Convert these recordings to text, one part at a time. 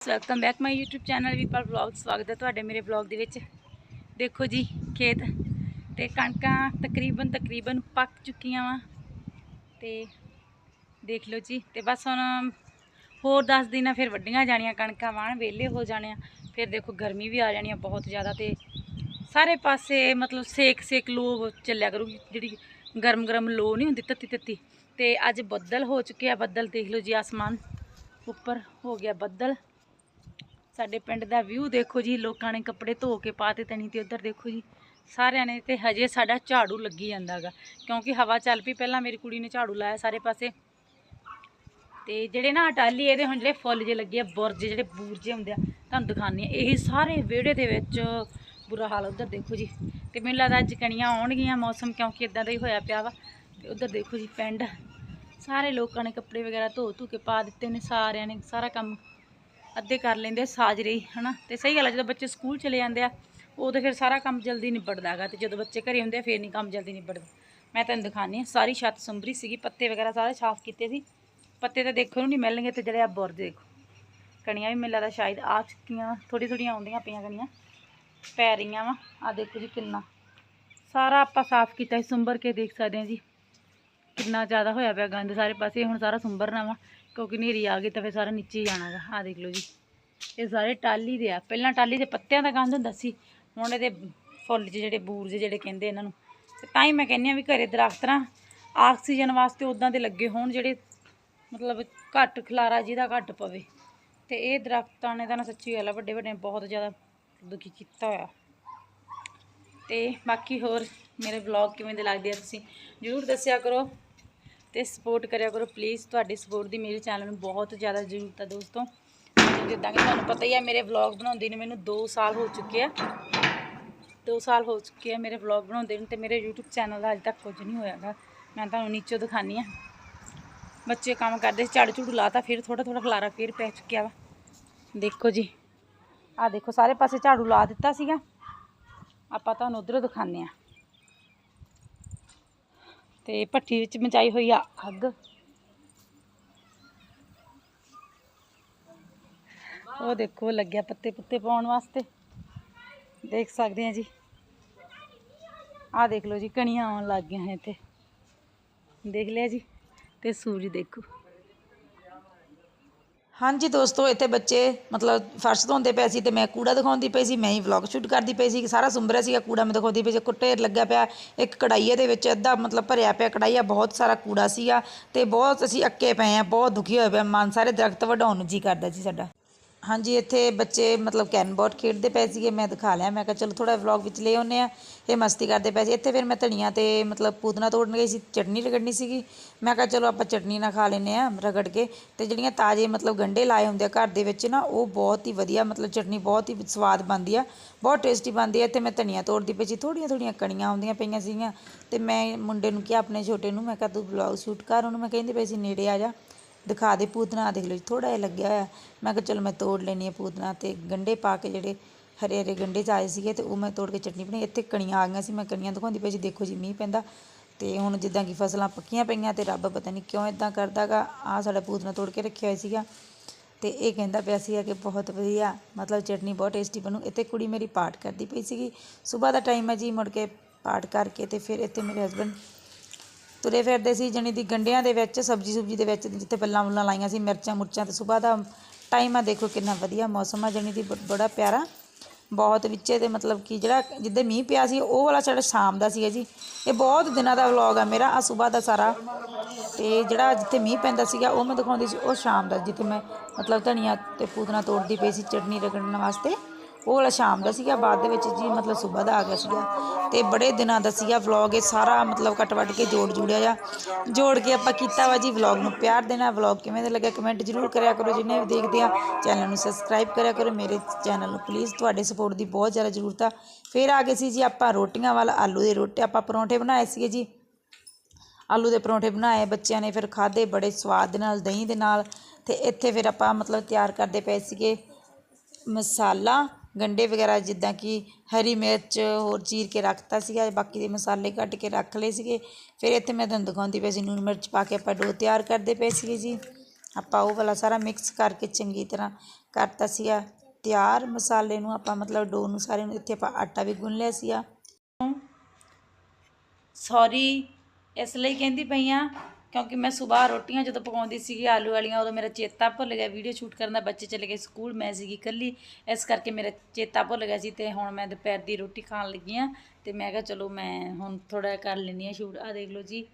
Welcome back my YouTube channel Vipal vlog ਸਵਾਗਤ ਹੈ ਤੁਹਾਡੇ ਮੇਰੇ ਵਲੌਗ ਦੇ ਵਿੱਚ। ਦੇਖੋ ਜੀ, ਖੇਤ ਤੇ ਕਣਕਾਂ ਤਕਰੀਬਨ ਤਕਰੀਬਨ ਪੱਕ ਚੁੱਕੀਆਂ ਵਾ। ਤੇ ਦੇਖ ਲਓ ਜੀ, ਤੇ ਬਸ ਹੁਣ ਹੋਰ 10 ਦਿਨਾਂ ਫਿਰ ਵੱਡੀਆਂ ਜਾਣੀਆਂ ਕਣਕਾਂ ਵਾਣ ਵਿਹਲੇ ਹੋ ਜਾਣੇ ਆ। ਫਿਰ ਦੇਖੋ ਗਰਮੀ ਵੀ ਆ ਜਾਣੀ ਆ ਬਹੁਤ ਜ਼ਿਆਦਾ ਤੇ ਸਾਰੇ ਪਾਸੇ ਮਤਲਬ ਸੇਕ ਸੇਕ ਲੋ ਚੱਲਿਆ ਕਰੂਗੀ, ਜਿਹੜੀ ਗਰਮ ਗਰਮ ਲੋ ਨਹੀਂ ਹੁੰਦੀ ਤੱਤੀ ਤੱਤੀ ਤੇ ਅੱਜ ਬੱਦਲ ਹੋ ਚੁੱਕੇ ਆ, ਬੱਦਲ ਦੇਖ ਲਓ ਜੀ, ਆਸਮਾਨ ਉੱਪਰ ਹੋ ਗਿਆ ਬੱਦਲ। ਸਾਡੇ ਪਿੰਡ ਦਾ ਵਿਊ ਦੇਖੋ ਜੀ, ਲੋਕਾਂ ਨੇ ਕੱਪੜੇ ਧੋ ਕੇ ਪਾਤੇ ਤਣੀ ਤੇ ਉਧਰ ਦੇਖੋ ਜੀ, ਸਾਰਿਆਂ ਨੇ ਤੇ ਹਜੇ ਸਾਡਾ ਝਾੜੂ ਲੱਗੀ ਜਾਂਦਾਗਾ ਕਿਉਂਕਿ ਹਵਾ ਚੱਲ ਪਈ, ਪਹਿਲਾਂ ਮੇਰੀ ਕੁੜੀ ਨੇ ਝਾੜੂ ਲਾਇਆ ਸਾਰੇ ਪਾਸੇ। ਤੇ ਜਿਹੜੇ ਨਾ ਅਟਾਲੀ, ਇਹਦੇ ਹੁਣ ਜਿਹੜੇ ਫੁੱਲ ਜੇ ਲੱਗੇ ਆ, ਬੁਰਜ ਜਿਹੜੇ ਬੂਰਜੇ ਹੁੰਦੇ ਆ, ਤੁਹਾਨੂੰ ਦਿਖਾਉਂਦੇ ਆ ਇਹ ਸਾਰੇ ਵਿਹੜੇ ਦੇ ਵਿੱਚ ਬੁਰਾ ਹਾਲ ਉਧਰ ਦੇਖੋ ਜੀ। ਤੇ ਮੈਨੂੰ ਲੱਗਦਾ ਅੱਜ ਕਣੀਆਂ ਆਉਣਗੀਆਂ, ਮੌਸਮ ਕਿਉਂਕਿ ਇਦਾਂ ਦਾ ਹੀ ਹੋਇਆ ਪਿਆ ਵਾ। ਤੇ ਉਧਰ ਦੇਖੋ ਜੀ, ਪਿੰਡ। ਸਾਰੇ ਲੋਕਾਂ ਨੇ ਕੱਪੜੇ ਵਗੈਰਾ ਧੋ ਧੂ ਕੇ ਪਾ ਦਿੱਤੇ ਨੇ, ਸਾਰਿਆਂ ਨੇ ਸਾਰਾ ਕੰਮ ਅੱਧੇ ਕਰ ਲੈਂਦੇ ਸਾਜਰੇ ਹੀ, ਹਨਾ? ਤੇ ਸਹੀ ਗੱਲ ਹੈ ਜਦੋਂ ਬੱਚੇ ਸਕੂਲ ਚਲੇ ਜਾਂਦੇ ਆ, ਉਦੋਂ ਫਿਰ ਸਾਰਾ ਕੰਮ ਜਲਦੀ ਨਿਬੜਦਾ ਹੈਗਾ ਤੇ ਜਦੋਂ ਬੱਚੇ ਘਰੇ ਹੁੰਦੇ ਆ, ਫਿਰ ਨਹੀਂ ਕੰਮ ਜਲਦੀ ਨਿਬੜਦਾ। ਮੈਂ ਤੁਹਾਨੂੰ ਦਿਖਾਉਂਦੀ ਹਾਂ, ਸਾਰੀ ਛੱਤ ਸੰਭਰੀ ਸੀਗੀ, ਪੱਤੇ ਵਗੈਰਾ ਸਾਰੇ ਸਾਫ਼ ਕੀਤੇ ਸੀ। ਪੱਤੇ ਤਾਂ ਦੇਖੋ ਨੂੰ ਨਹੀਂ ਮਿਲਣਗੇ ਤੇ ਜਿਹੜੇ ਆ ਬੁਰ ਦੇਖੋ। ਕਣੀਆਂ ਵੀ ਮੈਨੂੰ ਲੱਗਦਾ ਸ਼ਾਇਦ ਆ ਚੁੱਕੀਆਂ ਥੋੜੀ ਥੋੜੀਆਂ ਆਉਂਦੀਆਂ ਪਈਆਂ ਕਣੀਆਂ, ਪੈ ਰਹੀਆਂ ਵਾ। ਆ ਦੇਖੋ ਜੀ ਕਿੰਨਾ। ਸਾਰਾ ਆਪਾਂ ਸਾਫ਼ ਕੀਤਾ ਸੀ, ਸੁੰਬਰ ਕੇ ਦੇਖ ਸਕਦੇ ਹਾਂ ਜੀ। ਕਿੰਨਾ ਜ਼ਿਆਦਾ ਹੋਇਆ ਪਿਆ ਗੰਦ, ਸਾਰੇ ਪਾਸੇ ਹੁਣ ਸਾਰਾ ਸੁੰਬਰਨਾ ਵਾ। ਕਿਉਂਕਿ ਹਨੇਰੀ ਆ ਗਈ ਤਾਂ ਫਿਰ ਸਾਰਾ ਨੀਚੇ ਹੀ ਜਾਣਾਗਾ ਆ ਦੇਖ ਲਓ ਜੀ। ਇਹ ਸਾਰੇ ਟਾਲੀ ਦੇ ਆ। ਪਹਿਲਾਂ ਟਾਲੀ ਦੇ ਪੱਤਿਆਂ ਦਾ ਗੰਦ ਹੁੰਦਾ ਸੀ। ਹੁਣ ਇਹਦੇ ਫੁੱਲ 'ਚ ਜਿਹੜੇ ਬੂਰਜ ਜਿਹੜੇ ਕਹਿੰਦੇ ਇਹਨਾਂ ਨੂੰ। ਤੇ ਤਾਂ ਹੀ ਮੈਂ ਕਹਿੰਦੀ ਆ ਵੀ ਘਰੇ ਦਰਖਤ ਨਾ ਆਕਸੀਜਨ ਵਾਸਤੇ ਉਦਾਂ ਦੇ ਲੱਗੇ ਹੋਣ ਜਿਹੜੇ ਮਤਲਬ ਘੱਟ, ਖਲਾਰਾ ਜਿਹਦਾ ਘੱਟ ਪਵੇ। ਤੇ ਇਹ ਦਰਖਤਾਂ ਨੇ ਤਾਂ ਨਾ ਸੱਚੀ ਗੱਲ ਆ, ਵੱਡੇ ਵੱਡੇ ਬਹੁਤ ਜ਼ਿਆਦਾ ਦੁਖੀ ਕੀਤਾ ਹੋਇਆ। ਤੇ ਬਾਕੀ ਹੋਰ ਮੇਰੇ ਵਲੌਗ ਕਿਵੇਂ ਦੇ ਲੱਗਦੇ ਆ ਤੁਸੀਂ ਜਰੂਰ ਦੱਸਿਆ ਕਰੋ। ਤੇ ਸਪੋਰਟ ਕਰਿਆ ਕਰੋ ਪਲੀਜ਼ ਤੁਹਾਡੀ ਸਪੋਰਟ ਦੀ ਮੇਰੇ ਚੈਨਲ ਨੂੰ ਬਹੁਤ ਜ਼ਿਆਦਾ ਜ਼ਰੂਰਤ ਹੈ ਦੋਸਤੋ। ਜਿੱਦਾਂ ਕਿ ਤੁਹਾਨੂੰ ਪਤਾ ਹੀ ਹੈ ਮੇਰੇ ਵਲੌਗ ਬਣਾਉਂਦੇ ਨੇ ਮੈਨੂੰ 2 ਸਾਲ ਹੋ ਚੁੱਕੇ ਆ। 2 ਸਾਲ ਹੋ ਚੁੱਕੇ ਆ ਮੇਰੇ ਵਲੌਗ ਬਣਾਉਂਦੇ ਨੂੰ ਤੇ ਮੇਰੇ YouTube ਚੈਨਲ ਦਾ ਅਜੇ ਤੱਕ ਕੁਝ ਨਹੀਂ ਹੋਇਆਗਾ ਮੈਂ ਤੁਹਾਨੂੰ ਨੀਚੋਂ ਦਿਖਾਨੀ ਆ। ਬੱਚੇ ਕੰਮ ਕਰਦੇ ਝਾੜੂ ਝੂੜੂ ਲਾਤਾ, ਫਿਰ ਥੋੜਾ ਥੋੜਾ ਖਲਾਰਾ ਫਿਰ ਪੈ ਚੁੱਕਿਆ ਵਾ। ਦੇਖੋ ਜੀ ਆ ਦੇਖੋ, ਸਾਰੇ ਪਾਸੇ ਝਾੜੂ ਲਾ ਦਿੱਤਾ ਸੀਗਾ। ਆਪਾਂ ਤੁਹਾਨੂੰ ਉਧਰੋਂ ਦਿਖਾਉਂਦੇ ਆ। ਤੇ ਭੱਠੀ ਵਿੱਚ ਮਚਾਈ ਹੋਈ ਆ ਅੱਗ। ਉਹ ਦੇਖੋ ਲੱਗਿਆ ਪੱਤੇ ਪੁੱਤੇ ਪਾਉਣ ਵਾਸਤੇ। ਦੇਖ ਸਕਦੇ ਆ ਜੀ। ਆਹ ਦੇਖ ਲਓ ਜੀ, ਕਣੀਆਂ ਆਉਣ ਲੱਗ ਗਈਆਂ ਹੈ ਇੱਥੇ। ਦੇਖ ਲਿਆ ਜੀ, ਤੇ ਸੂਰਜ ਦੇਖੋ। ਹਾਂਜੀ ਦੋਸਤੋ, ਇੱਥੇ ਬੱਚੇ ਮਤਲਬ ਫਰਸ਼ ਧੋਂਦੇ ਪਏ ਸੀ ਤੇ ਮੈਂ ਕੂੜਾ ਦਿਖਾਉਂਦੀ ਪਈ ਸੀ, ਮੈਂ ਹੀ ਵਲੌਗ ਸ਼ੂਟ ਕਰਦੀ ਪਈ ਸੀ, ਸਾਰਾ ਸੁੰਬਰਿਆ ਸੀਗਾ ਕੂੜਾ, ਮੈਂ ਦਿਖਾਉਂਦੀ ਪਈ ਸੀ ਕੁੱਟੇ ਲੱਗਾ ਪਿਆ, ਇੱਕ ਕੜਾਈਏ ਦੇ ਵਿੱਚ ਅੱਧਾ ਮਤਲਬ ਭਰਿਆ ਪਿਆ ਕੜਾਈਆ ਬਹੁਤ ਸਾਰਾ ਕੂੜਾ ਸੀਗਾ ਤੇ ਬਹੁਤ ਅਸੀਂ ਅੱਕੇ ਪਏ ਆ, ਬਹੁਤ ਦੁਖੀ ਹੋਏ ਪਏ ਮਨ ਸਾਰੇ ਦਰਖਤ ਵਢਾਉਣ ਨੂੰ ਜੀ ਕਰਦਾ ਜੀ ਸਾਡਾ। ਹਾਂਜੀ, ਇੱਥੇ ਬੱਚੇ ਮਤਲਬ ਕੈਨ ਬੋਰਡ ਖੇਡਦੇ ਪਏ ਸੀਗੇ, ਮੈਂ ਦਿਖਾ ਲਿਆ, ਮੈਂ ਕਿਹਾ ਚਲੋ ਥੋੜਾ ਵਲੌਗ ਵਿੱਚ ਲੈ ਆਉਂਦੇ ਆ ਇਹ ਮਸਤੀ ਕਰਦੇ ਪਏ ਸੀ। ਇੱਥੇ ਫਿਰ ਮੈਂ ਧਨੀਆ ਤੇ ਮਤਲਬ ਪੂਦਨਾ ਤੋੜਨ ਗਈ ਸੀ, ਚਟਨੀ ਰਗੜਨੀ ਸੀਗੀ। ਮੈਂ ਕਿਹਾ ਚਲੋ ਆਪਾਂ ਚਟਨੀ ਨਾਲ ਖਾ ਲੈਨੇ ਆ ਰਗੜ ਕੇ। ਤੇ ਜਿਹੜੀਆਂ ਤਾਜ਼ੇ ਮਤਲਬ ਗੰਡੇ ਲਾਏ ਹੁੰਦੇ ਆ ਘਰ ਦੇ ਵਿੱਚ ਨਾ, ਉਹ ਬਹੁਤ ਹੀ ਵਧੀਆ ਮਤਲਬ ਚਟਨੀ ਬਹੁਤ ਹੀ ਸਵਾਦ ਬਣਦੀ ਆ, ਬਹੁਤ ਟੇਸਟੀ ਬਣਦੀ ਆ। ਇੱਥੇ ਮੈਂ ਧਨੀਆ ਤੋੜਦੀ ਪਈ ਸੀ ਥੋੜੀਆਂ ਥੋੜੀਆਂ ਕਣੀਆਂ ਆਉਂਦੀਆਂ ਪਈਆਂ ਸੀਗੀਆਂ। ਤੇ ਮੈਂ ਮੁੰਡੇ ਨੂੰ ਕਿਹਾ, ਆਪਣੇ ਛੋਟੇ ਨੂੰ, ਮੈਂ ਕਿਹਾ ਤੂੰ ਵਲੌਗ ਸ਼ੂਟ ਕਰ। ਉਹਨੂੰ ਮੈਂ ਕਹਿੰਦੀ ਪਈ ਸੀ, ਨੇੜੇ ਆ ਜਾ। ਦਿਖਾ ਦੇ ਪੂਤਨਾ ਦੇਖ ਲਓ ਜੀ ਥੋੜਾ ਜਿਹਾ ਲੱਗਿਆ ਹੋਇਆ। ਮੈਂ ਕਿਹਾ ਚਲੋ ਮੈਂ ਤੋੜ ਲੈਣੀ ਆ ਪੂਤਨਾ ਤੇ ਗੰਡੇ ਪਾ ਕੇ ਜਿਹੜੇ ਹਰੇ ਹਰੇ ਗੰਡੇ ਚ ਆਏ ਸੀਗੇ ਤੇ ਉਹ ਮੈਂ ਤੋੜ ਕੇ ਚਟਨੀ ਬਣਾਈ। ਇੱਥੇ ਕਣੀਆਂ ਆ ਗਈਆਂ ਸੀ, ਮੈਂ ਕਣੀਆਂ ਦਿਖਾਉਂਦੀ ਪਈ ਸੀ, ਦੇਖੋ ਜੀ ਮੀਂਹ ਪੈਂਦਾ ਤੇ ਹੁਣ ਜਿੱਦਾਂ ਕਿ ਫਸਲਾਂ ਪੱਕੀਆਂ ਪਈਆਂ ਤੇ ਰੱਬ ਪਤਾ ਨਹੀਂ ਕਿਉਂ ਇਦਾਂ ਕਰਦਾਗਾ ਆ ਸਾਡਾ ਪੂਤਨਾ ਤੋੜ ਕੇ ਰੱਖਿਆ ਹੋਇਆ ਸੀਗਾ ਤੇ ਇਹ ਕਹਿੰਦਾ ਪਿਆ ਸੀਗਾ ਕਿ ਬਹੁਤ ਵਧੀਆ, ਮਤਲਬ ਚਟਨੀ ਬਹੁਤ ਟੇਸਟੀ ਬਣੂ। ਇੱਥੇ ਕੁੜੀ ਮੇਰੀ ਪਾਠ ਕਰਦੀ ਪਈ ਸੀਗੀ। ਸਵੇਰ ਦਾ ਟਾਈਮ ਹੈ ਜੀ, ਮੁੜ ਕੇ ਪਾਠ ਕਰਕੇ ਤੇ ਫਿਰ ਇੱਥੇ ਮੇਰੇ ਹਸਬੰਡ ਤੁਰੇ ਫਿਰਦੇ ਸੀ, ਜਣੀ ਦੀ ਗੰਡਿਆਂ ਦੇ ਵਿੱਚ, ਸਬਜੀ ਸੁਬਜੀ ਦੇ ਵਿੱਚ, ਜਿੱਥੇ ਬੱਲਾਂ ਬੁੱਲਾਂ ਲਾਈਆਂ ਸੀ, ਮਿਰਚਾਂ ਮੁਰਚਾਂ ਤੇ ਸਵੇਰ ਦਾ ਟਾਈਮ ਆ, ਦੇਖੋ ਕਿੰਨਾ ਵਧੀਆ ਮੌਸਮ ਆ, ਜਣੀ ਦੀ ਬ- ਬੜਾ ਪਿਆਰਾ। ਬਹੁਤ ਵਿੱਚੇ ਤੇ ਮਤਲਬ ਕਿ ਜਿਹੜਾ ਜਿੱਦੇ ਮੀਂਹ ਪਿਆ ਸੀ, ਉਹ ਵਾਲਾ ਸਾਡਾ ਸ਼ਾਮ ਦਾ ਸੀਗਾ ਜੀ। ਇਹ ਬਹੁਤ ਦਿਨਾਂ ਦਾ ਵਲੌਗ ਆ ਮੇਰਾ ਆ ਸਵੇਰ ਦਾ ਸਾਰਾ। ਤੇ ਜਿਹੜਾ ਜਿੱਥੇ ਮੀਂਹ ਪੈਂਦਾ ਸੀਗਾ, ਉਹ ਮੈਂ ਦਿਖਾਉਂਦੀ ਸੀ, ਉਹ ਸ਼ਾਮ ਦਾ, ਜਿੱਥੇ ਮੈਂ ਮਤਲਬ ਧਨੀਆ ਤੇ ਪੂਤਨਾ ਤੋੜਦੀ ਪਈ ਸੀ ਚਟਨੀ ਰਗੜਨ ਵਾਸਤੇ। ਉਹ ਵਾਲਾ ਸ਼ਾਮ ਦਾ ਸੀਗਾ, ਬਾਅਦ ਦੇ ਵਿੱਚ ਜੀ ਮਤਲਬ ਸਵੇਰ ਦਾ ਆ ਗਿਆ ਸੀਗਾ। ਤੇ ਬੜੇ ਦਿਨਾਂ ਦਾ ਸੀਗਾ ਵਲੌਗ ਇਹ ਸਾਰਾ ਮਤਲਬ ਕੱਟ ਵੱਟ ਕੇ ਜੋੜ ਜੁੜਿਆ ਜਾ ਜੋੜ ਕੇ ਆਪਾਂ ਕੀਤਾ ਵਾ ਜੀ ਵਲੌਗ ਨੂੰ। ਪਿਆਰ ਦੇਣਾ ਵਲੌਗ ਕਿਵੇਂ ਦੇ ਲੱਗਿਆ ਕਮੈਂਟ ਜ਼ਰੂਰ ਕਰਿਆ ਕਰੋ। ਜਿੰਨੇ ਵੀ ਦੇਖਦੇ ਆ ਚੈਨਲ ਨੂੰ ਸਬਸਕ੍ਰਾਈਬ ਕਰਿਆ ਕਰੋ। ਮੇਰੇ ਚੈਨਲ ਨੂੰ ਪਲੀਜ਼ ਤੁਹਾਡੇ ਸਪੋਰਟ ਦੀ ਬਹੁਤ ਜ਼ਿਆਦਾ ਜ਼ਰੂਰਤ ਆ। ਫਿਰ ਆ ਗਏ ਸੀ ਜੀ ਆਪਾਂ ਰੋਟੀਆਂ ਵਾਲਾ ਆਲੂ ਦੇ ਰੋਟੇ। ਆਪਾਂ ਪਰੌਂਠੇ ਬਣਾਏ ਸੀਗੇ ਜੀ। ਆਲੂ ਦੇ ਪਰੌਂਠੇ ਬਣਾਏ, ਬੱਚਿਆਂ ਨੇ ਫਿਰ ਖਾਦੇ ਬੜੇ ਸਵਾਦ ਦੇ ਨਾਲ, ਦਹੀਂ ਦੇ ਨਾਲ। ਤੇ ਇੱਥੇ ਫਿਰ ਆਪਾਂ ਮਤਲਬ ਤਿਆਰ ਕਰਦੇ ਪਏ ਸੀਗੇ ਮਸਾਲਾ। ਗੰਢੇ ਵਗੈਰਾ ਜਿੱਦਾਂ ਕਿ ਹਰੀ ਮਿਰਚ ਹੋਰ ਚੀਰ ਕੇ ਰੱਖਤਾ ਸੀਗਾ, ਬਾਕੀ ਦੇ ਮਸਾਲੇ ਕੱਟ ਕੇ ਰੱਖ ਲਏ ਸੀਗੇ। ਫਿਰ ਇੱਥੇ ਮੈਂ ਤੁਹਾਨੂੰ ਦਿਖਾਉਂਦੀ ਪਈ ਸੀ ਨੂਨ ਮਿਰਚ ਪਾ ਕੇ ਆਪਾਂ ਡੋ ਤਿਆਰ ਕਰਦੇ ਪਏ ਸੀਗੇ ਜੀ। ਆਪਾਂ ਉਹ ਵਾਲਾ ਸਾਰਾ ਮਿਕਸ ਕਰਕੇ ਚੰਗੀ ਤਰ੍ਹਾਂ ਕਰਤਾ ਸੀਗਾ। ਤਿਆਰ ਮਸਾਲੇ ਨੂੰ ਆਪਾਂ ਮਤਲਬ ਡੋ ਨੂੰ ਸਾਰੇ ਨੂੰ, ਇੱਥੇ ਆਪਾਂ ਆਟਾ ਵੀ ਗੁੰਨ ਲਿਆ ਸੀਗਾ। ਸੌਰੀ ਇਸ ਲਈ ਕਹਿੰਦੀ ਪਈ ਆ ਕਿਉਂਕਿ ਮੈਂ ਸਵੇਰ ਰੋਟੀਆਂ ਜਦੋਂ ਪਕਾਉਂਦੀ ਸੀਗੀ, ਆਲੂ ਵਾਲੀਆਂ, ਉਦੋਂ ਮੇਰਾ ਚੇਤਾ ਭੁੱਲ ਗਿਆ। ਵੀਡੀਓ ਸ਼ੂਟ ਕਰਨ ਦਾ ਬੱਚੇ ਚਲੇ ਗਏ ਸਕੂਲ, ਮੈਂ ਸੀਗੀ ਇਕੱਲੀ। ਇਸ ਕਰਕੇ ਮੇਰਾ ਚੇਤਾ ਭੁੱਲ ਗਿਆ ਸੀ ਤੇ ਹੁਣ ਮੈਂ ਦੁਪਹਿਰ ਦੀ ਰੋਟੀ ਖਾਣ ਲੱਗੀ ਆ। ਤੇ ਮੈਂ ਕਿਹਾ, ਚਲੋ ਮੈਂ ਹੁਣ ਥੋੜਾ ਕਰ ਲੈਂਦੀ ਆ ਸ਼ੂਟ ਆ ਦੇਖ ਲਓ ਜੀ।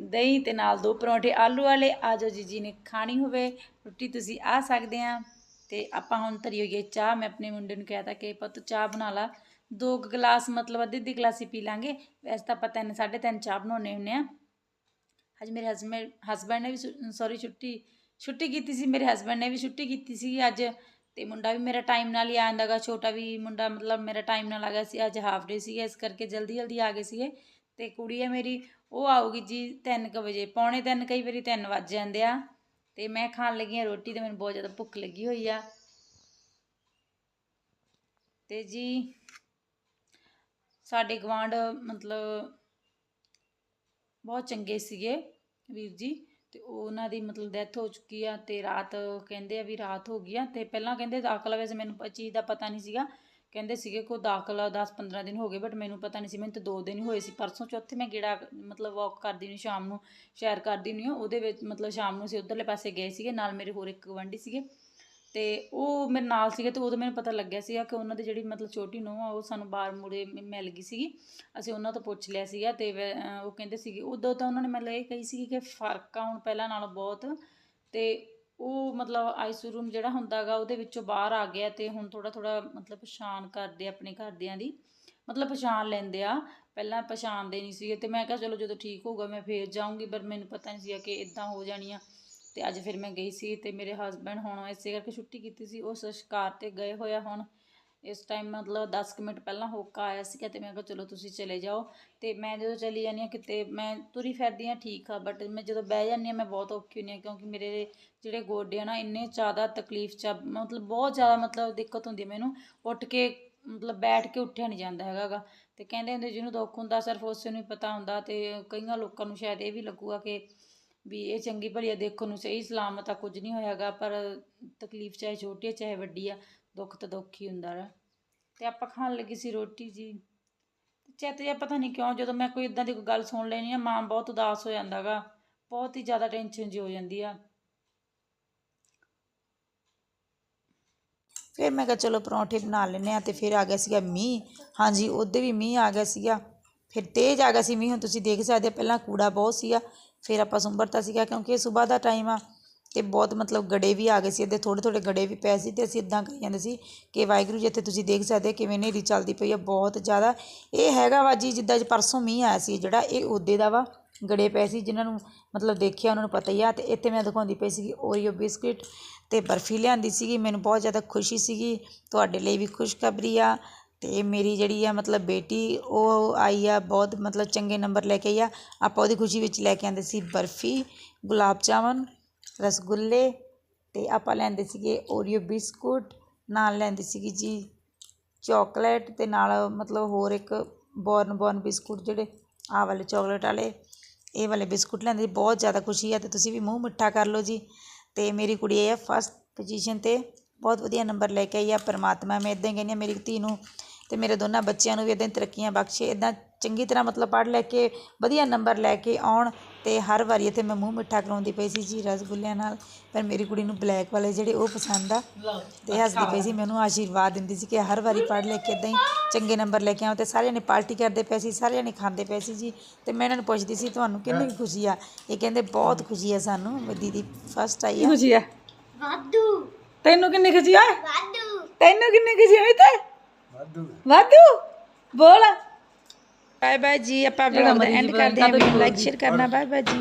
ਦਹੀਂ ਤੇ ਨਾਲ ਦੋ ਪਰੌਂਠੇ, ਆਲੂ ਵਾਲੇ। ਆ ਜਾਓ ਜੀ ਜੀ ਨੇ ਖਾਣੀ ਹੋਵੇ, ਰੋਟੀ ਤੁਸੀਂ ਆ ਸਕਦੇ ਆ। ਤੇ ਆਪਾਂ ਹੁਣ ਧਰੀ ਹੋਈਏ ਚਾਹ। ਮੈਂ ਆਪਣੇ ਮੁੰਡੇ ਨੂੰ ਕਹਿਤਾ ਕਿ, ਪੁੱਤ ਚਾਹ ਬਣਾ ਲਾ। ਦੋ ਕੁ ਗਲਾਸ, ਮਤਲਬ ਅੱਧੀ ਅੱਧੀ ਗਲਾਸੀ ਪੀ ਲਾਂਗੇ। ਵੈਸੇ ਤਾਂ ਆਪਾਂ ਤਿੰਨ, ਸਾਢੇ ਤਿੰਨ ਚਾਹ ਬਣਾਉਣੇ ਹੁੰਨੇ ਆ। ਅੱਜ ਮੇਰੇ ਹਸਬੈਂਡ ਹਸਬੈਂਡ ਨੇ ਵੀ ਸੌਰੀ ਛੁੱਟੀ ਛੁੱਟੀ ਕੀਤੀ ਸੀ, ਮੇਰੇ ਹਸਬੈਂਡ ਨੇ ਵੀ ਛੁੱਟੀ ਕੀਤੀ ਸੀ ਅੱਜ। ਤੇ ਮੁੰਡਾ ਵੀ ਮੇਰਾ ਟਾਈਮ ਨਾਲ ਹੀ ਆ ਜਾਂਦਾਗਾ ਛੋਟਾ ਵੀ ਮੁੰਡਾ ਮਤਲਬ ਮੇਰਾ ਟਾਈਮ ਨਾਲ ਆ ਗਿਆ ਸੀ, ਅੱਜ ਹਾਫ ਡੇ ਸੀਗਾ, ਇਸ ਕਰਕੇ ਜਲਦੀ ਜਲਦੀ ਆ ਗਏ ਸੀਗੇ। ਤੇ ਕੁੜੀ ਹੈ ਮੇਰੀ, ਉਹ ਆਊਗੀ ਜੀ 3:00 ਵਜੇ, ਪੌਣੇ 3 ਕਈ ਵਾਰੀ 3 ਵੱਜ ਜਾਂਦੇ ਆ। ਤੇ ਮੈਂ ਖਾਣ ਲੱਗੀ ਆ ਰੋਟੀ ਤੇ ਮੈਨੂੰ ਬਹੁਤ ਜ਼ਿਆਦਾ ਭੁੱਖ ਲੱਗੀ ਹੋਈ ਆ। ਤੇ ਜੀ, ਸਾਡੇ ਗਵਾਂਢ ਮਤਲਬ ਬਹੁਤ ਚੰਗੇ ਸੀਗੇ ਵੀਰ ਜੀ ਤੇ ਉਹਨਾਂ ਦੀ ਮਤਲਬ ਡੈਥ ਹੋ ਚੁੱਕੀ ਆ ਤੇ ਰਾਤ ਕਹਿੰਦੇ ਆ ਵੀ ਰਾਤ ਹੋ ਗਈ ਆ ਤੇ ਪਹਿਲਾਂ ਕਹਿੰਦੇ ਦਾਖਲਾ ਵੈਸੇ ਮੈਨੂੰ ਚੀਜ਼ ਦਾ ਪਤਾ ਨਹੀਂ ਸੀਗਾ, ਕਹਿੰਦੇ ਸੀਗੇ ਕੋ ਦਾਖਲਾ 10-15 ਦਿਨ ਹੋ ਗਏ ਬਟ ਮੈਨੂੰ ਪਤਾ ਨਹੀਂ ਸੀ, ਮੈਨੂੰ ਤਾਂ 2 ਦਿਨ ਹੀ ਹੋਏ ਸੀ, ਪਰਸੋਂ ਚੌਥੇ ਮੈਂ ਗੇੜਾ ਮਤਲਬ ਵਾਕ ਕਰਦੀ ਨੂੰ ਸ਼ਾਮ ਨੂੰ, ਸ਼ੈਰ ਕਰਦੀ ਨੂੰ ਉਹਦੇ ਵਿੱਚ ਮਤਲਬ ਸ਼ਾਮ ਨੂੰ ਅਸੀਂ ਉਧਰਲੇ ਪਾਸੇ ਗਏ ਸੀਗੇ, ਨਾਲ ਮੇਰੇ ਹੋਰ ਇੱਕ ਗਵਾਂਢੀ ਸੀਗੇ ਤੇ ਉਹ ਮੇਰੇ ਨਾਲ ਸੀਗੇ ਤੇ ਉਦੋਂ ਮੈਨੂੰ ਪਤਾ ਲੱਗਿਆ ਸੀਗਾ ਕਿ ਉਹਨਾਂ ਦੀ ਜਿਹੜੀ ਮਤਲਬ ਛੋਟੀ ਨੂੰਹ ਆ, ਉਹ ਸਾਨੂੰ ਬਾਹਰ ਮੁੜੇ ਮਿਲ ਗਈ ਸੀਗੀ। ਅਸੀਂ ਉਹਨਾਂ ਤੋਂ ਪੁੱਛ ਲਿਆ ਸੀਗਾ ਤੇ ਵੈ- ਉਹ ਕਹਿੰਦੇ ਸੀਗੇ, ਉਦੋਂ ਤਾਂ ਉਹਨਾਂ ਨੇ ਮਤਲਬ ਇਹ ਕਹੀ ਸੀਗੀ ਕਿ ਫ਼ਰਕ ਆ ਹੁਣ ਪਹਿਲਾਂ ਨਾਲੋਂ ਬਹੁਤ। ਤੇ ਉਹ ਮਤਲਬ ਆਈਸੀ ਰੂਮ ਜਿਹੜਾ ਹੁੰਦਾਗਾ ਉਹਦੇ ਵਿੱਚੋਂ ਬਾਹਰ ਆ ਗਿਆ ਤੇ ਹੁਣ ਥੋੜਾ ਥੋੜਾ ਮਤਲਬ ਪਛਾਣ ਕਰਦੇ ਆਪਣੇ ਘਰਦਿਆਂ ਦੀ। ਮਤਲਬ ਪਛਾਣ ਲੈਂਦੇ ਆ। ਪਹਿਲਾਂ ਪਛਾਣਦੇ ਨਹੀਂ ਸੀਗੇ ਤੇ ਮੈਂ ਕਿਹਾ ਚਲੋ ਜਦੋਂ ਠੀਕ ਹੋਊਗਾ ਮੈਂ ਫੇਰ ਜਾਊਂਗੀ, ਪਰ ਮੈਨੂੰ ਪਤਾ ਨਹੀਂ ਸੀਗਾ ਕਿ ਇਦਾਂ ਹੋ ਜਾਣੀ ਆ ਤੇ ਅੱਜ ਫਿਰ ਮੈਂ ਗਈ ਸੀ ਤੇ ਮੇਰੇ ਹਸਬੰਡ ਹੁਣ ਇਸੇ ਕਰਕੇ ਛੁੱਟੀ ਕੀਤੀ ਸੀ, ਉਹ ਸੰਸਕਾਰ ਤੇ ਗਏ ਹੋਇਆ ਹੁਣ। ਇਸ ਟਾਈਮ ਮਤਲਬ 10 ਕੁ ਮਿੰਟ ਪਹਿਲਾਂ ਹੋਕਾ ਆਇਆ ਸੀਗਾ ਤੇ ਮੈਂ ਕਿਹਾ ਚਲੋ ਤੁਸੀਂ ਚਲੇ ਜਾਓ। ਤੇ ਮੈਂ ਜਦੋਂ ਚਲੀ ਜਾਂਦੀ ਹਾਂ ਕਿਤੇ, ਮੈਂ ਤੁਰੀ ਫਿਰਦੀ ਹਾਂ ਠੀਕ ਆ ਬਟ ਮੈਂ ਜਦੋਂ ਬਹਿ ਜਾਂਦੀ ਹਾਂ ਮੈਂ ਬਹੁਤ ਔਖੀ ਹੁੰਦੀ ਹਾਂ ਕਿਉਂਕਿ ਮੇਰੇ ਜਿਹੜੇ ਗੋਡੇ ਆ ਨਾ ਇੰਨੇ ਜ਼ਿਆਦਾ ਤਕਲੀਫ ਚ ਮਤਲਬ ਬਹੁਤ ਜ਼ਿਆਦਾ ਮਤਲਬ ਦਿੱਕਤ ਹੁੰਦੀ ਹੈ ਮੈਨੂੰ। ਉੱਠ ਕੇ ਮਤਲਬ ਬੈਠ ਕੇ ਉੱਠਿਆ ਨਹੀਂ ਜਾਂਦਾ ਹੈਗਾ ਗਾ। ਤੇ ਕਹਿੰਦੇ ਹੁੰਦੇ ਜਿਹਨੂੰ ਦੁੱਖ ਹੁੰਦਾ ਸਿਰਫ ਉਸੇ ਨੂੰ ਹੀ ਪਤਾ ਹੁੰਦਾ ਤੇ ਕਈਆਂ ਲੋਕਾਂ ਨੂੰ ਸ਼ਾਇਦ ਇਹ ਵੀ ਲੱਗੂਗਾ ਕਿ ਵੀ ਇਹ ਚੰਗੀ ਭਲੀ ਆ ਦੇਖਣ ਨੂੰ ਸਹੀ ਸਲਾਮਤ ਆ ਕੁਝ ਨਹੀਂ ਹੋਇਆਗਾ ਪਰ ਤਕਲੀਫ ਚਾਹੇ ਛੋਟੀ ਆ ਚਾਹੇ ਵੱਡੀ ਆ ਦੁੱਖ ਤਾਂ ਦੁੱਖ ਹੀ ਹੁੰਦਾ ਰ ਤੇ ਆਪਾਂ ਖਾਣ ਲੱਗੀ ਸੀ ਰੋਟੀ ਜੀ। ਚਿੱਤ ਜਿਹਾ ਪਤਾ ਨਹੀਂ ਕਿਉਂ ਜਦੋਂ ਮੈਂ ਕੋਈ ਇਦਾਂ ਦੀ ਕੋਈ ਗੱਲ ਸੁਣ ਲੈਣੀ ਆ ਮਾਂ ਬਹੁਤ ਉਦਾਸ ਹੋ ਜਾਂਦਾਗਾ ਬਹੁਤ ਹੀ ਜ਼ਿਆਦਾ ਟੈਨਸ਼ਨ ਜੀ ਹੋ ਜਾਂਦੀ ਆ। ਫਿਰ ਮੈਂ ਕਿਹਾ ਚਲੋ ਪਰੌਂਠੇ ਬਣਾ ਲੈਂਦੇ ਆ ਤੇ ਫਿਰ ਆ ਗਿਆ ਸੀਗਾ ਮੀਂਹ। ਹਾਂਜੀ ਉਹਦੇ ਵੀ ਮੀਂਹ ਆ ਗਿਆ ਸੀਗਾ। ਫਿਰ ਤੇਜ਼ ਆ ਗਿਆ ਸੀ ਮੀਂਹ ਹੁਣ ਤੁਸੀਂ ਦੇਖ ਸਕਦੇ ਹੋ, ਪਹਿਲਾਂ ਕੂੜਾ ਬਹੁਤ ਸੀਗਾ ਫਿਰ ਆਪਾਂ ਸੁੰਬਰਤਾ ਸੀਗਾ, ਕਿਉਂਕਿ ਇਹ ਸਵੇਰ ਦਾ ਟਾਈਮ ਆ ਤੇ ਬਹੁਤ ਮਤਲਬ ਗੜੇ ਵੀ ਆ ਗਏ ਸੀ ਇਹਦੇ ਥੋੜ੍ਹੇ ਥੋੜ੍ਹੇ ਗੜੇ ਵੀ ਪਏ ਸੀ ਤੇ ਅਸੀਂ ਇਦਾਂ ਕਰੀ ਜਾਂਦੇ ਸੀ ਕਿ ਵਾਹਿਗੁਰੂ ਜੀ, ਇੱਥੇ ਤੁਸੀਂ ਦੇਖ ਸਕਦੇ ਕਿਵੇਂ ਹਨੇਰੀ ਚੱਲਦੀ ਪਈ ਆ ਬਹੁਤ ਜ਼ਿਆਦਾ। ਇਹ ਹੈਗਾ ਵਾ ਜੀ, ਜਿੱਦਾਂ ਅੱਜ ਪਰਸੋਂ ਮੀਂਹ ਆਇਆ ਸੀ, ਜਿਹੜਾ ਇਹ ਉਹਦੇ ਦਾ ਵਾ, ਗੜੇ ਪਏ ਸੀ, ਜਿਨ੍ਹਾਂ ਨੂੰ ਮਤਲਬ ਦੇਖਿਆ ਉਹਨਾਂ ਨੂੰ ਪਤਾ ਹੀ ਆ ਤੇ ਇੱਥੇ ਮੈਂ ਦਿਖਾਉਂਦੀ ਪਈ ਸੀਗੀ ਓਰੀਓ ਬਿਸਕਿਟ ਤੇ ਬਰਫੀ ਲਿਆਂਦੀ ਸੀਗੀ, ਮੈਨੂੰ ਬਹੁਤ ਜ਼ਿਆਦਾ ਖੁਸ਼ੀ ਸੀਗੀ, ਤੁਹਾਡੇ ਲਈ ਵੀ ਖੁਸ਼ਖਬਰੀ ਆ ਅਤੇ ਮੇਰੀ ਜਿਹੜੀ ਆ ਮਤਲਬ ਬੇਟੀ, ਉਹ ਆਈ ਆ ਬਹੁਤ ਮਤਲਬ ਚੰਗੇ ਨੰਬਰ ਲੈ ਕੇ ਆਈ ਆ। ਆਪਾਂ ਉਹਦੀ ਖੁਸ਼ੀ ਵਿੱਚ ਲੈ ਕੇ ਆਉਂਦੇ ਸੀ ਬਰਫੀ, ਗੁਲਾਬ ਜਾਮਨ, ਰਸਗੁੱਲੇ ਅਤੇ ਆਪਾਂ ਲੈਂਦੇ ਸੀਗੇ ਓਰੀਓ ਬਿਸਕੁਟ, ਨਾਲ ਲੈਂਦੀ ਸੀਗੀ ਜੀ ਚੋਕਲੇਟ ਅਤੇ ਨਾਲ ਮਤਲਬ ਹੋਰ ਇੱਕ ਬੋਰਨ ਬੋਰਨ ਬਿਸਕੁਟ ਜਿਹੜੇ ਆਹ ਵਾਲੇ ਚੋਕਲੇਟ ਵਾਲੇ, ਇਹ ਵਾਲੇ ਬਿਸਕੁਟ ਲੈਂਦੇ ਸੀ। ਬਹੁਤ ਜ਼ਿਆਦਾ ਖੁਸ਼ੀ ਆ ਅਤੇ ਤੁਸੀਂ ਵੀ ਮੂੰਹ ਮਿੱਠਾ ਕਰ ਲਓ ਜੀ। ਅਤੇ ਮੇਰੀ ਕੁੜੀ ਇਹ ਫਸਟ ਪੋਜੀਸ਼ਨ ਤੇ, ਬਹੁਤ ਵਧੀਆ ਨੰਬਰ ਲੈ ਕੇ ਆਈ ਆ। ਪਰਮਾਤਮਾ ਮੈਂ ਇਦਾਂ ਹੀ ਕਹਿੰਦੀ ਹਾਂ ਮੇਰੀ ਧੀ ਨੂੰ ਤੇ ਮੇਰੇ ਦੋਨਾਂ ਬੱਚਿਆਂ ਨੂੰ ਵੀ ਇਦਾਂ ਤਰੱਕੀਆਂ ਬਖਸ਼ੇ ਇਦਾਂ ਚੰਗੀ ਤਰ੍ਹਾਂ ਮਤਲਬ ਪੜ੍ਹ ਲੈ ਕੇ ਵਧੀਆ ਨੰਬਰ ਲੈ ਕੇ ਆਉਣ ਤੇ ਹਰ ਵਾਰੀ ਇੱਥੇ ਮੈਂ ਮੂੰਹ ਮਿੱਠਾ ਕਰਾਉਂਦੀ ਪਈ ਸੀ ਜੀ ਰਸਗੁੱਲਿਆਂ ਨਾਲ ਪਰ ਮੇਰੀ ਕੁੜੀ ਨੂੰ ਬਲੈਕ ਵਾਲੇ ਜਿਹੜੇ ਉਹ ਪਸੰਦ ਆ ਤੇ ਹੱਸਦੀ ਪਈ ਸੀ ਮੈਨੂੰ ਆਸ਼ੀਰਵਾਦ ਦਿੰਦੀ ਸੀ ਕਿ ਹਰ ਵਾਰੀ ਪੜ੍ਹ ਲੈ ਕੇ ਇਦਾਂ ਹੀ ਚੰਗੇ ਨੰਬਰ ਲੈ ਕੇ ਆਉਂ ਤੇ ਸਾਰਿਆਂ ਨੇ ਪਾਰਟੀ ਕਰਦੇ ਪਏ ਸੀ ਸਾਰਿਆਂ ਨੇ ਖਾਂਦੇ ਪਏ ਸੀ ਜੀ ਤੇ ਮੈਂ ਇਹਨਾਂ ਨੂੰ ਪੁੱਛਦੀ ਸੀ ਤੁਹਾਨੂੰ ਕਿੰਨੀ ਖੁਸ਼ੀ ਆ? ਇਹ ਕਹਿੰਦੇ ਬਹੁਤ ਖੁਸ਼ੀ ਆ ਸਾਨੂੰ ਮੇਰੀ ਦੀਦੀ ਫਸਟ ਆਈ ਆ। ਖੁਸ਼ੀ ਆ? ਵਾਧੂ। ਤੈਨੂੰ ਕਿੰਨੀ ਖੁਸ਼ੀ ਆ? ਵਾਧੂ। ਤੈਨੂੰ ਕਿੰਨੀ ਖੁਸ਼ੀ ਹੋਈ ਤੇ? ਵਾਧੂ ਬੋਲ। ਬਾਏ ਬਾਏ ਜੀ ਆਪਾਂ ਵਲੌਗ ਦਾ ਐਂਡ ਕਰਦੇ ਹਾਂ ਵੀਡੀਓ ਲਾਈਕ ਸ਼ੇਅਰ ਕਰਨਾ। ਬਾਏ ਬਾਏ ਜੀ।